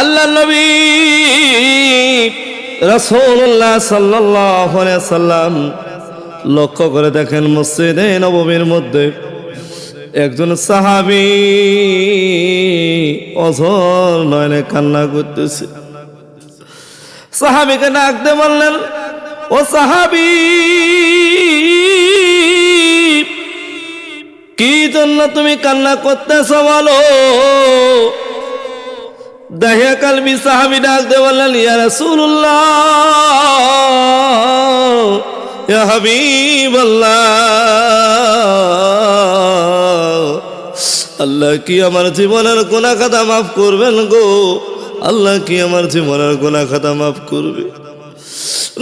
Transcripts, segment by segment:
আল্লাহ নবী রসুল্লাহ সাল্লাহ সাল্লাম লক্ষ্য করে দেখেন মসজিদে নবমীর মধ্যে একজন সাহাবি অঝর নয়নে কান্না করতেছে। সাহাবিকে ডাকতে বললেন, ও সাহাবি, কি জন্য তুমি কান্না করতেছ বলো? দাহিয়া কালবি সাহাবি ডাকতে বললেন, ইয়া রাসূলুল্লাহ, ইয়া আল্লাহ কি আমার জীবনের গোনা খাতা মাফ করবেন গো? আল্লাহ কি আমার জীবনের গোনা খাতা মাফ করবে?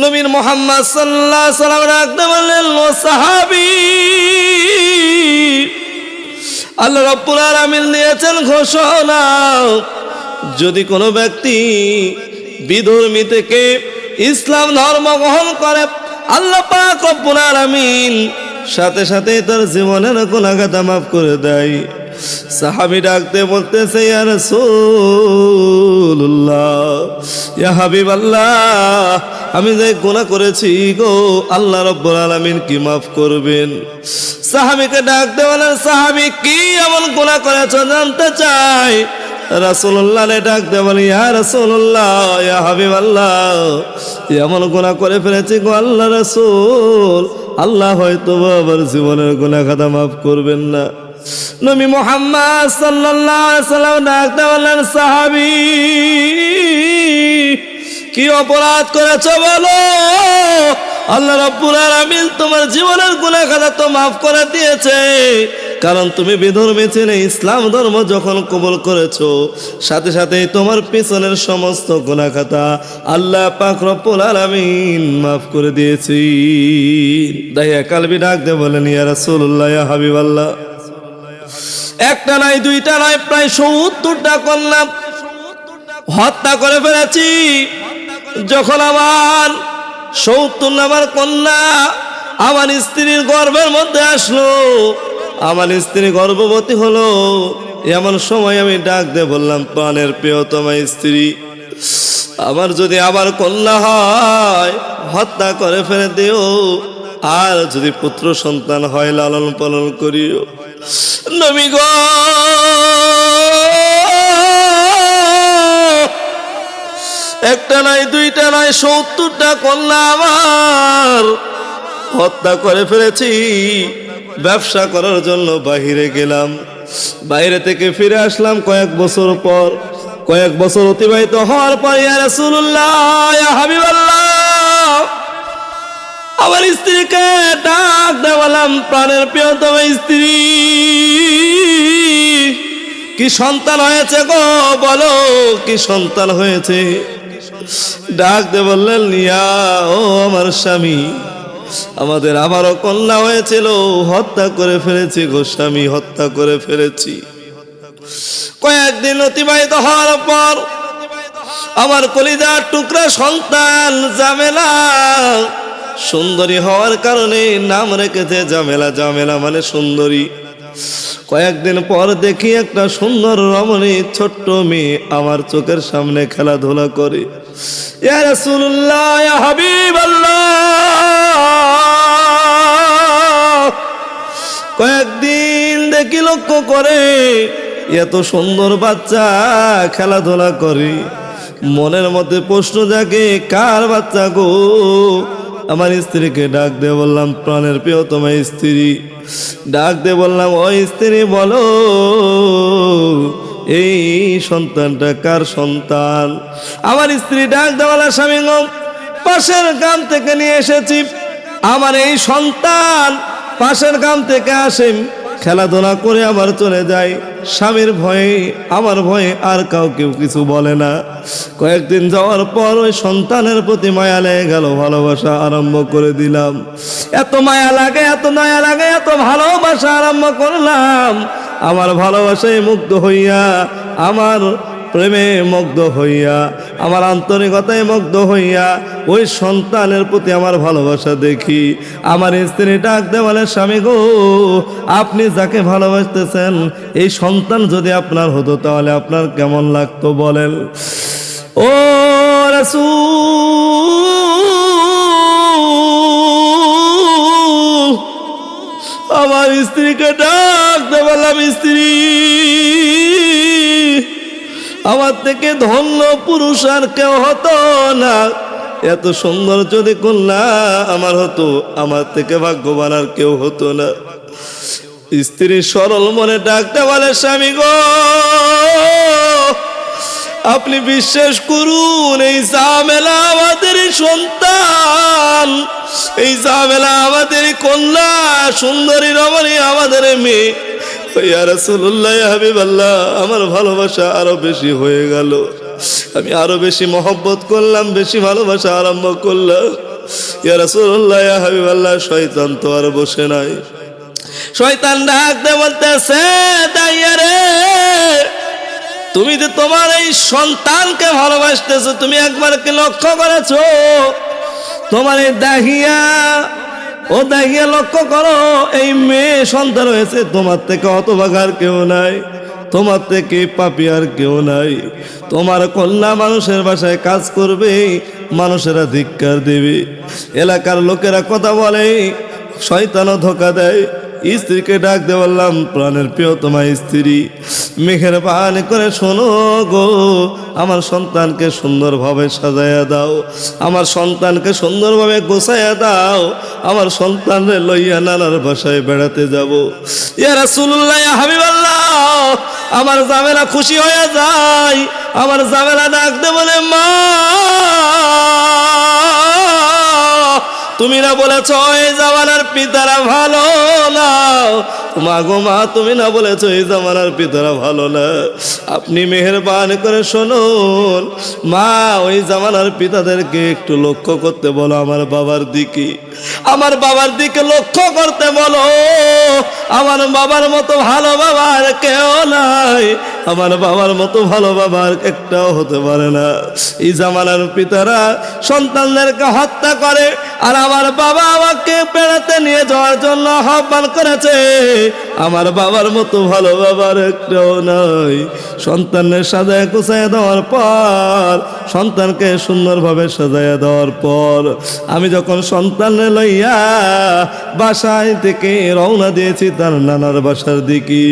নবীন মোহাম্মদ সাল্লাহ সাল্লাম রাখতে বললেন, ও সাহাবি, আল্লাহ রব্বুল আলামিন দিয়েছেন ঘোষণা যদি কোনো ব্যক্তি বিধর্মী থেকে ইসলাম ধর্ম গ্রহণ করে, আল্লাহ পাক রব্বুল সাথে সাথে তার জীবনের গুনাহগাতা মাফ করে দেয়। সাহাবি ডাকতে বলতেছে, ইয়া রাসূলুল্লাহ, ইয়া হাবিবাল্লাহ, আমি যে গুনাহ করেছি গো, আল্লাহ রাব্বুল আলামিন কি মাফ করবেন? সাহাবিকে ডাকতে বলেন, সাহাবি, কি এমন গুনাহ করেছ জানতে চাই? রাসূলুল্লাহ রে ডাকতে বলি, ইয়া রাসূলুল্লাহ, ইয়া হাবিব আল্লাহ এমন গুনাহ করে ফেলেছি গো আল্লাহ রাসূল। আল্লাহ হয়তো আমার জীবনের গুনাহ খাতা মাফ করবেন না। নবী মোহাম্মদ আলাইহি সাল্লাম ডাকতে বললেন, সাহাবী, কি অপরাধ করেছ বলো? আল্লাহ রাব্বুল আলামিন তোমার জীবনের গুনাহ খাতা তো মাফ করে দিয়েছে। কারণ তুমি বিধর্মী ছিলে, ইসলাম ধর্ম যখন কবুল করেছ, সাথে সাথে তোমার পিছনের সমস্ত গুনাহ খাতা আল্লাহ পাক রব্বুল আলামিন মাফ করে দিয়েছি। দাইয়া কালবি ডাক দে বলেন, ইয়া রাসূলুল্লাহ, ইয়া হাবিবাল্লাহ। একটা নাই, দুইটা নাই, প্রায় সত্তরটা কন্যা হত্যা করে ফেলেছি। যখন আমার সত্তর নাম্বার কন্যা আমার স্ত্রীর গর্ভের মধ্যে আসলো আমার স্ত্রী গর্ভবতী হলো। এমন সময় আমি ডাক দিয়ে বললাম, প্রাণের প্রিয়তমা স্ত্রী, আমার যদি আবার কন্যা হয়, হত্যা করে ফেলে দিও। আর যদি পুত্র সন্তান হয়, লালন পালন করিও। নবী গো! একটা নাই, দুইটা নাই, সত্তরটা কন্যা আমার হত্যা করে ফেলেছি। ব্যবসা করার জন্য বাহিরে গেলাম। বাইরে থেকে ফিরে আসলাম কয়েক বছর পর। কয়েক বছর অতিবাহিত হওয়ার পর, ইয়া ইয়া আমার স্ত্রীকে ডাক দেওয়ালাম, প্রাণের প্রিয়তম স্ত্রী। কি সন্তান হয়েছে গো, বলো, কি সন্তান হয়েছে? ডাক দে বললেন, নিয়া, ও আমার স্বামী আমাদের আবারও কন্যা হয়েছিল, হত্যা করে ফেলেছি গো স্বামী হত্যা করে ফেলেছি। কয়েকদিন অতিবাহিত হওয়ার পর আমার কলিজার টুকরা সন্তান জামেলা, সুন্দরী হওয়ার কারণে নাম রেখেছে জামেলা জামেলা মানে সুন্দরী। কয়েকদিন পর দেখি একটা সুন্দর রমণী, ছোট্ট মেয়ে আমার চোখের সামনে খেলাধুলা করে। রাসূলুল্লাহ দেখি লক্ষ্য করে? এত সুন্দর বাচ্চা খেলাধুলা করে। মনের মধ্যে প্রশ্ন জাগে কার বাচ্চা গো? আমার স্ত্রীকে ডাক দিয়ে বললাম প্রাণের প্রিয়তমা স্ত্রী। ডাক দিয়ে বললাম ও স্ত্রী বলো এই সন্তানটা কার সন্তান? আমার স্ত্রী ডাক দেওয়ালা স্বামী গো, পাশের গ্রাম থেকে নিয়ে এসেছি। আমার এই সন্তান পাশের গ্রাম থেকে আসেন। খেলাধুলা করে আবার চলে যায়। স্বামীর ভয়ে, আমার ভয়ে আর কাউকে কিছু বলে না। কয়েকদিন যাওয়ার পর ওই সন্তানের প্রতি মায়া লেগে গেল, ভালোবাসা আরম্ভ করে দিলাম। এত মায়া লাগে, এত মায়া লাগে, এত ভালোবাসা আরম্ভ করলাম। আমার ভালোবাসায় মুগ্ধ হইয়া, আমার প্রেমে মুগ্ধ হইয়া, আমার আন্তরিকতায় মুগ্ধ হইয়া ওই সন্তানের প্রতি আমার ভালোবাসা দেখি। আমার স্ত্রী ডাকতে বলে, স্বামী গো, আপনি যাকে ভালোবাসতেছেন, এই সন্তান যদি আপনার হতো, তাহলে আপনার কেমন লাগতো বলেন? ও রাসূল, আমার স্ত্রীকে ডাকতে বললাম স্ত্রী, আমার থেকে ধন্য পুরুষ আর কেউ হতো না। এত সুন্দর যদি কন্যা আমার হতো, আমার থেকে ভাগ্যবান আর কেউ হতো না। স্ত্রী সরল মনে ডাকতে বলে, স্বামী গো, আপনি বিশ্বাস করুন, এই ঝামেলা আমাদের সন্তান। এই ঝামেলা আমাদের কন্যা, সুন্দরী রমণী আমাদের মেয়ে। ইয়া রাসূলুল্লাহ, ইয়া হাবিবাল্লাহ, আমার ভালোবাসা আরও বেশি হয়ে গেল। আমি আরও বেশি মহব্বত করলাম, বেশি ভালোবাসা আরম্ভ করলাম। ইয়া রাসূলুল্লাহ, ইয়া তো আর বসে নাই। শয়তান ডাকতে বলতেছে রে, তুমি যে তোমার এই সন্তানকে ভালোবাসতেছো, তুমি একবার কি লক্ষ্য করেছ? তোমার এই দাহিয়া, ও দাহিয়া লক্ষ্য করো, এই মেয়ে সন্তান হয়েছে তোমার থেকে হতভাগার কেউ নাই। তোমার থেকে পাপি আর কেউ নাই। তোমার কন্যা মানুষের বাসায় কাজ করবে, মানুষেরা ধিক্কার দেবে। এলাকার লোকেরা কথা বলে, শয়তানও ধোকা দেয়। স্ত্রীকে ডাক দেওয়ালাম প্রাণের প্রিয় তোমার স্ত্রী। মেঘের পান করে শোনো গো, আমার সন্তানকে সুন্দরভাবে সাজাইয়া দাও, আমার সন্তানকে সুন্দরভাবে গোছাইয়া দাও, আমার সন্তানরে লইয়া নানার বাসায় বেড়াতে যাব। ইয়া রাসূলুল্লাহ, ইয়া হাবিবাল্লাহ, আমার জামেলা খুশি হয়ে যায়, আমার জামেলা ডাক দে বলে, মা! তুমি না বলেছ এই জামানার পিতারা ভালো না। মা গো মা, তুমি না বলেছ, এই জামানার পিতারা ভালো না। আপনি মেহেরবান করে শুনুন। মা, ওই জামানার পিতাদেরকে একটু লক্ষ্য করতে বলো আমার বাবার দিকে। আমার বাবার দিকে লক্ষ্য করতে বলো। আমার বাবার মতো ভালো বাবার কেউ নাই। আমার বাবার মতো ভালো বাবার একটাও হতে পারে না। এই জামানার পিতারা সন্তানদেরকে হত্যা করে আর আমার বাবা আমাকে বেড়াতে নিয়ে যাওয়ার জন্য আহ্বান করেছে। আমার বাবার মতো ভালো বাবার একটাও নাই। সন্তানের সাজায় কুচায় দেওয়ার পর, সন্তানকে সুন্দরভাবে সাজায় দেওয়ার পর, আমি যখন সন্তানের লইয়া বাসায় থেকে রওনা দিয়েছি তার নানার বাসার দিকে,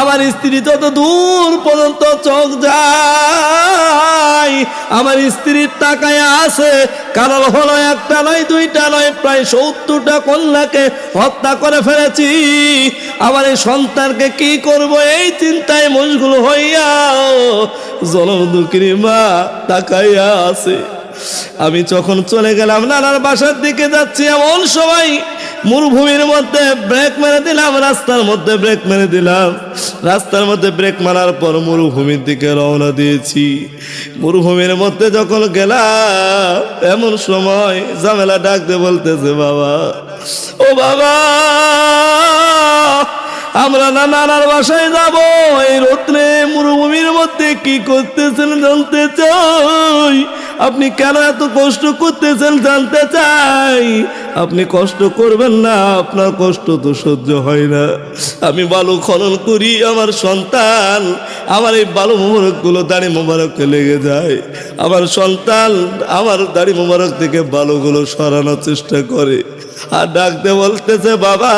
আমার স্ত্রী যত দূর পর্যন্ত চোখ যায়, আমার স্ত্রীর টাকায় আছে কারণ হলো একটা নয়, দুইটা নয়, প্রায় সত্তরটা কন্যাকে হত্যা করে ফেলেছি। আবার এই সন্তানকে কি করব? এই চিন্তায় মশগুল হইয়া জনদুকির মা তাকাইয়া আছে। আমি যখন চলে গেলাম, নানার বাসার দিকে যাচ্ছি, এমন সময় মরুভূমির মধ্যে ব্রেক মেরে দিলাম, রাস্তার মধ্যে ব্রেক মেরে দিলাম। রাস্তার মধ্যে ব্রেক মারার পর মরুভূমির দিকে রওনা দিয়েছি। মরুভূমির মধ্যে যখন গেলাম, এমন সময় ঝামেলা ডাক দিয়ে বলতেছে, বাবা, ও বাবা, আমরা না নানার বাসায় যাব। এই রত্নে মরুভূমির মধ্যে কি করতেছেন জানতে চাই? আপনি কেন এত কষ্ট করতেছেন জানতে চাই? আপনি কষ্ট করবেন না, আপনার কষ্ট তো সহ্য হয় না। আমি বালু খনন করি, আমার সন্তান, আমার এই বালু মোবারকগুলো দাড়ি মোবারককে লেগে যায়। আমার সন্তান আমার দাড়ি মোবারক থেকে বালুগুলো সরানোর চেষ্টা করে। আর ডাকতে বলতেছে, বাবা,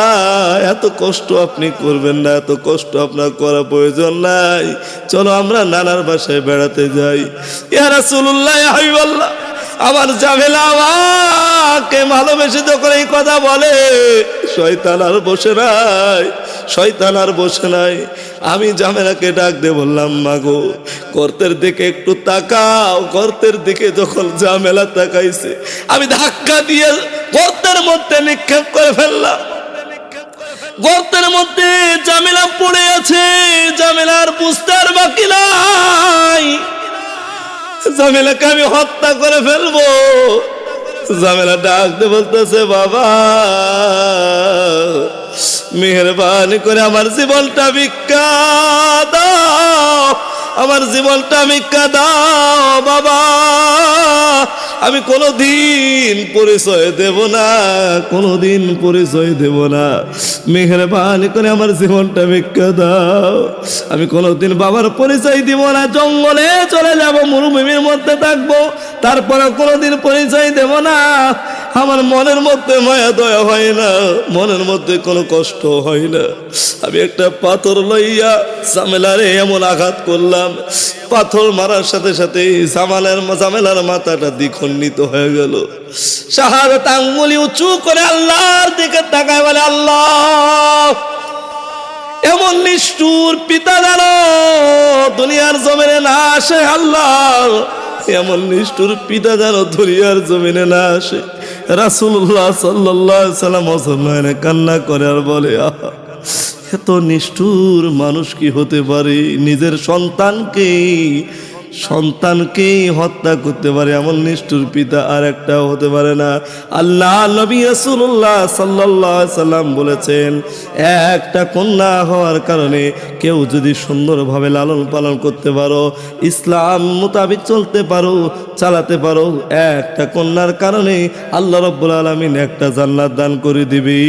এত কষ্ট আপনি করবেন না, এত কষ্ট আপনার করা প্রয়োজন নাই। চলো আমরা নানার বাসায় বেড়াতে যাই। ইয়া রাসূলুল্লাহ, ইয়া হাবিবাল্লাহ। আমার জামেলা আমাকে ভালোবেসে যখন এই কথা বলে, শয়তান আর বসে নাই, শয়তান আর বসে নাই। আমি জামেলাকে ডাক দিয়ে বললাম মাগো কর্তের দিকে একটু তাকাও। কর্তের দিকে যখন জামেলা তাকাইছে, আমি ধাক্কা দিয়ে গর্তের মধ্যে নিক্ষেপ করে ফেললাম। গর্তের মধ্যে জামেলা পড়ে আছে, জামেলার বুঝতে আর বাকি নাই। জামেলাকে আমি হত্যা করে ফেলব। জামেলা ডাকতে বলতেছে, বাবা, মেহরবানি করে আমার জীবনটা দাও, আমার জীবনটা দাও, বাবা। আমি কোনোদিন পরিচয় দেব না, কোনোদিন পরিচয় দেব না। মেহরবানি করে আমার জীবনটা ভিক্ষা দাও। আমি কোনোদিন বাবার পরিচয় দিব না, জঙ্গলে চলে যাব, মরুভূমির মধ্যে থাকব। তারপরে কোনোদিন পরিচয় দেব না। আমার মনের মধ্যে মায়া দয়া হয় না, মনের মধ্যে কোনো কষ্ট হয় না। আমি একটা পাথর লইয়া জামেলারে এমন আঘাত করলাম। পাথর মারার সাথে সাথে জামালের জামেলার মাথাটা দ্বিখণ্ডিত হয়ে গেল। শাহাদত আঙ্গুলি উঁচু করে আল্লাহর দিকে তাকায় বলে, আল্লাহ, এমন নিষ্ঠুর পিতা জানো, দুনিয়ার জমিনে না আসে আল্লাহ। এমন নিষ্ঠুর পিতা যেন দুনিয়ার জমিনে না আসে। রাসুল্লাহ সাল্লাহ সাল্লাম অসম্মানে কান্না করে আর বলে, আহা, এত নিষ্ঠুর মানুষ কি হতে পারে? নিজের সন্তানকে সন্তানকে হত্যা করতে পারে এমন নিষ্ঠুর পিতা আর একটা হতে পারে না। আল্লাহ নবী রাসূলুল্লাহ সাল্লাল্লাহু আলাইহি সাল্লাম বলেছেন, একটা কন্যা হওয়ার কারণে কেউ যদি সুন্দরভাবে লালন পালন করতে পারো, ইসলাম মোতাবিক চলতে পারো, চালাতে পারো, একটা কন্যার কারণে আল্লাহ রব্বুল আলামিন একটা জান্নাত দান করে দিবি।